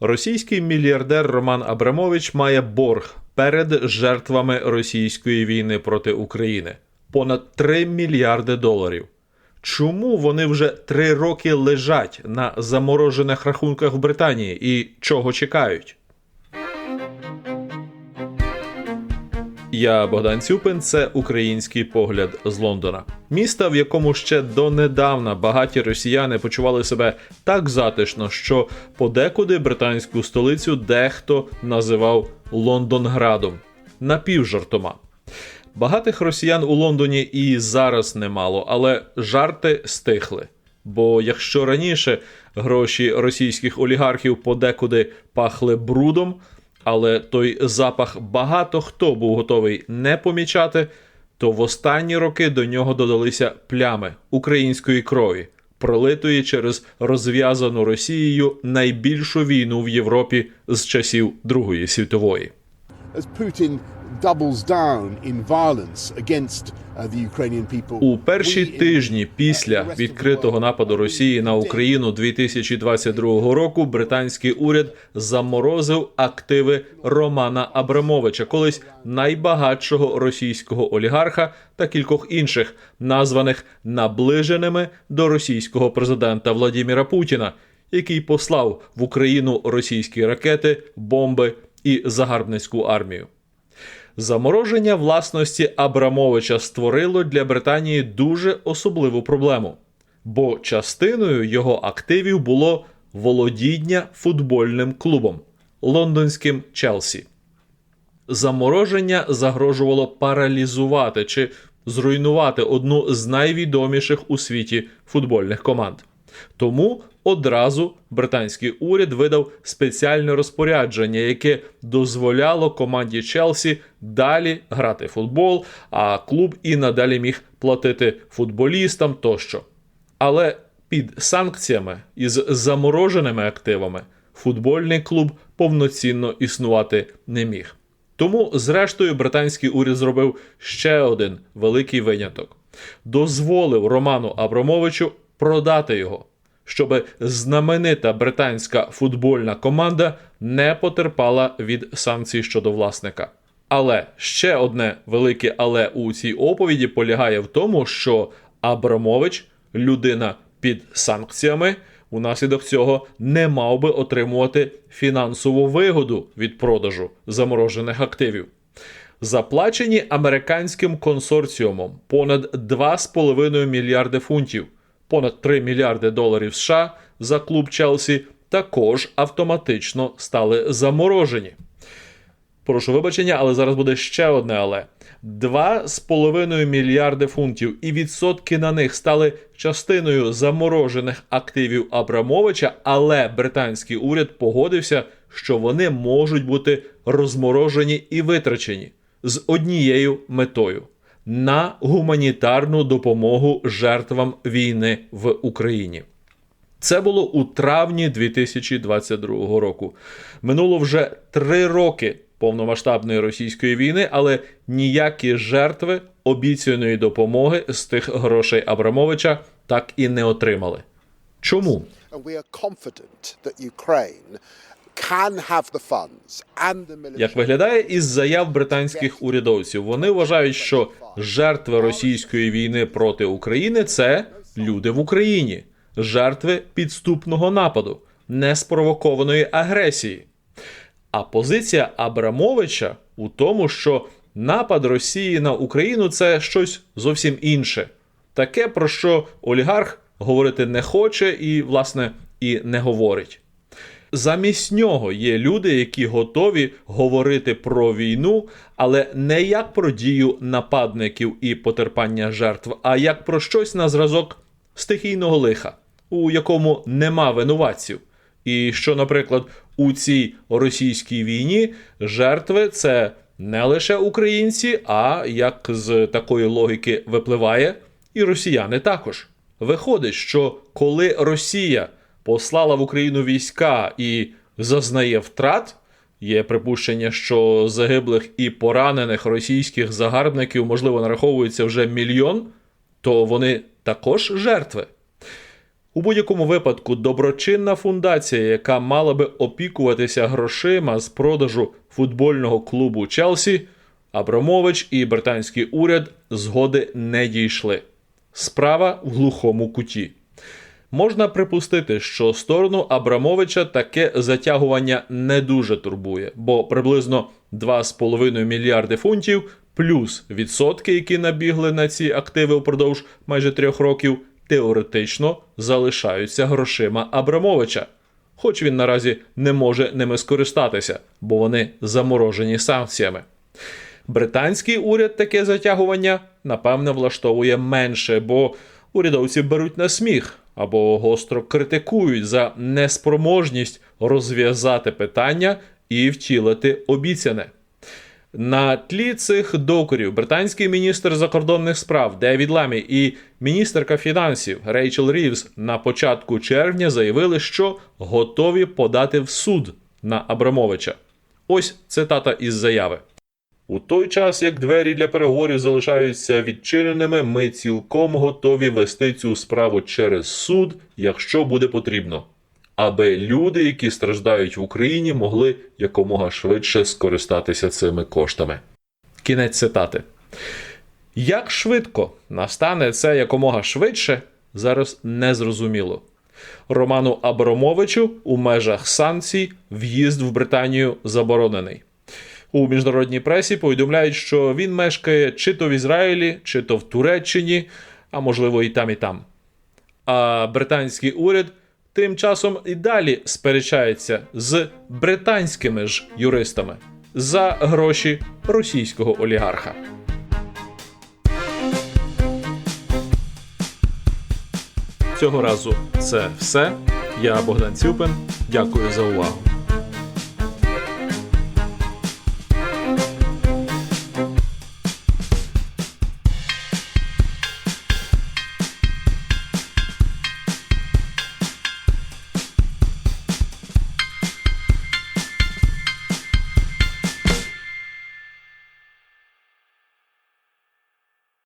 Російський мільярдер Роман Абрамович має борг перед жертвами російської війни проти України понад 3 мільярди доларів. Чому вони вже три роки лежать на заморожених рахунках в Британії і чого чекають? Я Богдан Цюпин. Це український погляд з Лондона, міста, в якому ще донедавна багаті росіяни почували себе так затишно, що подекуди британську столицю дехто називав Лондонградом напівжартома. Багатих росіян у Лондоні і зараз немало, але жарти стихли. Бо якщо раніше гроші російських олігархів подекуди пахли брудом, але той запах багато хто був готовий не помічати, то в останні роки до нього додалися плями української крові, пролитої через розв'язану Росією найбільшу війну в Європі з часів Другої світової. as Uh. У перші тижні після відкритого нападу Росії на Україну 2022 року британський уряд заморозив активи Романа Абрамовича, колись найбагатшого російського олігарха та кількох інших, названих наближеними до російського президента Владіміра Путіна, який послав в Україну російські ракети, бомби і загарбницьку армію. Замороження власності Абрамовича створило для Британії дуже особливу проблему, бо частиною його активів було володіння футбольним клубом лондонським Челсі. Замороження загрожувало паралізувати чи зруйнувати одну з найвідоміших у світі футбольних команд. Тому одразу британський уряд видав спеціальне розпорядження, яке дозволяло команді Челсі далі грати в футбол, а клуб і надалі міг платити футболістам тощо. Але під санкціями із замороженими активами футбольний клуб повноцінно існувати не міг. Тому, зрештою, британський уряд зробив ще один великий виняток: дозволив Роману Абрамовичу продати його, щоб знаменита британська футбольна команда не потерпала від санкцій щодо власника. Але ще одне велике але у цій оповіді полягає в тому, що Абрамович, людина під санкціями, унаслідок цього не мав би отримувати фінансову вигоду від продажу заморожених активів. Заплачені американським консорціумом понад 2,5 мільярди фунтів, понад 3 мільярди доларів США за клуб Челсі також автоматично стали заморожені. Прошу вибачення, але зараз буде ще одне але. 2,5 мільярди фунтів і відсотки на них стали частиною заморожених активів Абрамовича, але британський уряд погодився, що вони можуть бути розморожені і витрачені з однією метою на гуманітарну допомогу жертвам війни в Україні. Це було у травні 2022 року. Минуло вже три роки повномасштабної російської війни, але ніякі жертви обіцяної допомоги з тих грошей Абрамовича так і не отримали. Чому? Як виглядає із заяв британських урядовців, вони вважають, що жертви російської війни проти України це люди в Україні, жертви підступного нападу, неспровокованої агресії. А позиція Абрамовича у тому, що напад Росії на Україну це щось зовсім інше, таке, про що олігарх говорити не хоче і, власне, і не говорить. Замість нього є люди, які готові говорити про війну, але не як про дію нападників і потерпання жертв, а як про щось на зразок стихійного лиха, у якому нема винуватців. І що, наприклад, у цій російській війні жертви це не лише українці, а як з такої логіки випливає, і росіяни також. Виходить, що коли Росія послала в Україну війська і зазнає втрат, є припущення, що загиблих і поранених російських загарбників, можливо, нараховується вже мільйон, то вони також жертви. У будь-якому випадку доброчинна фундація, яка мала би опікуватися грошима з продажу футбольного клубу Челсі, Абрамович і британський уряд згоди не дійшли. Справа в глухому куті. Можна припустити, що сторону Абрамовича таке затягування не дуже турбує, бо приблизно 2,5 мільярди фунтів плюс відсотки, які набігли на ці активи впродовж майже трьох років, теоретично залишаються грошима Абрамовича. Хоч він наразі не може ними скористатися, бо вони заморожені санкціями. Британський уряд таке затягування напевне влаштовує менше, бо урядовці беруть на сміх або гостро критикують за неспроможність розв'язати питання і втілити обіцяне. На тлі цих докорів британський міністр закордонних справ Девід Ламі і міністерка фінансів Рейчел Рівз на початку червня заявили, що готові подати в суд на Абрамовича. Ось цитата із заяви. У той час, як двері для переговорів залишаються відчиненими, ми цілком готові вести цю справу через суд, якщо буде потрібно, аби люди, які страждають в Україні, могли якомога швидше скористатися цими коштами. Кінець цитати. Як швидко настане це якомога швидше, зараз не зрозуміло. Роману Абрамовичу у межах санкцій в'їзд в Британію заборонений. У міжнародній пресі повідомляють, що він мешкає чи то в Ізраїлі, чи то в Туреччині, а можливо і там, і там. А британський уряд тим часом і далі сперечається з британськими ж юристами за гроші російського олігарха. Цього разу це все. Я Богдан Цюпин. Дякую за увагу.